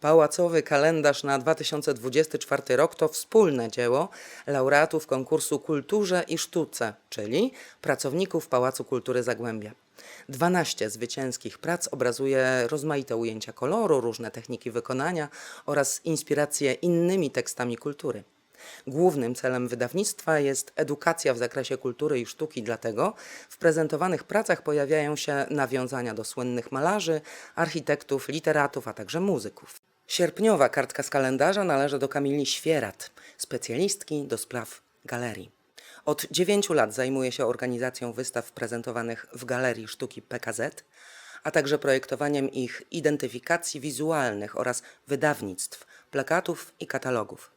Pałacowy kalendarz na 2024 rok to wspólne dzieło laureatów konkursu Kulturze i Sztuce, czyli pracowników Pałacu Kultury Zagłębia. 12 zwycięskich prac obrazuje rozmaite ujęcia koloru, różne techniki wykonania oraz inspiracje innymi tekstami kultury. Głównym celem wydawnictwa jest edukacja w zakresie kultury i sztuki, dlatego w prezentowanych pracach pojawiają się nawiązania do słynnych malarzy, architektów, literatów, a także muzyków. Sierpniowa kartka z kalendarza należy do Kamili Świerat, specjalistki do spraw galerii. Od dziewięciu lat zajmuje się organizacją wystaw prezentowanych w Galerii Sztuki PKZ, a także projektowaniem ich identyfikacji wizualnych oraz wydawnictw, plakatów i katalogów.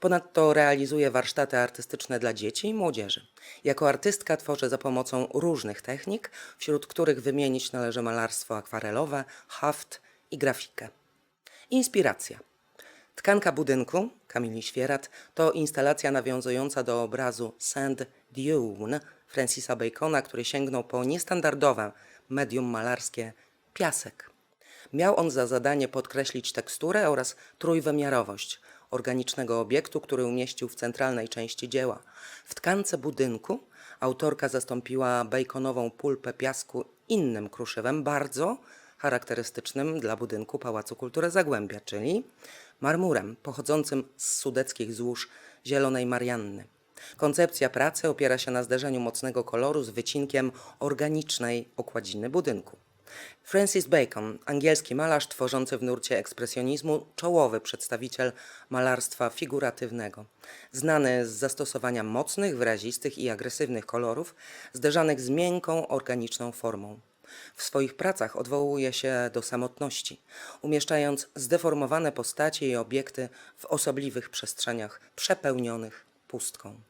Ponadto realizuje warsztaty artystyczne dla dzieci i młodzieży. Jako artystka tworzy za pomocą różnych technik, wśród których wymienić należy malarstwo akwarelowe, haft i grafikę. Inspiracja. Tkanka budynku Kamili Świerat to instalacja nawiązująca do obrazu Sand Dune Francisa Bacona, który sięgnął po niestandardowe medium malarskie piasek. Miał on za zadanie podkreślić teksturę oraz trójwymiarowość organicznego obiektu, który umieścił w centralnej części dzieła. W tkance budynku autorka zastąpiła baconową pulpę piasku innym kruszywem, bardzo charakterystycznym dla budynku Pałacu Kultury Zagłębia, czyli marmurem pochodzącym z sudeckich złóż Zielonej Marianny. Koncepcja pracy opiera się na zderzeniu mocnego koloru z wycinkiem organicznej okładziny budynku. Francis Bacon, angielski malarz tworzący w nurcie ekspresjonizmu, czołowy przedstawiciel malarstwa figuratywnego. Znany z zastosowania mocnych, wyrazistych i agresywnych kolorów, zderzanych z miękką, organiczną formą. W swoich pracach odwołuje się do samotności, umieszczając zdeformowane postacie i obiekty w osobliwych przestrzeniach przepełnionych pustką.